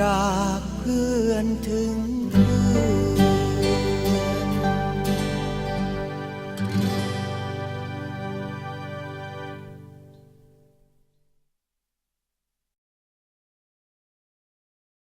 จากเพื่อนถึง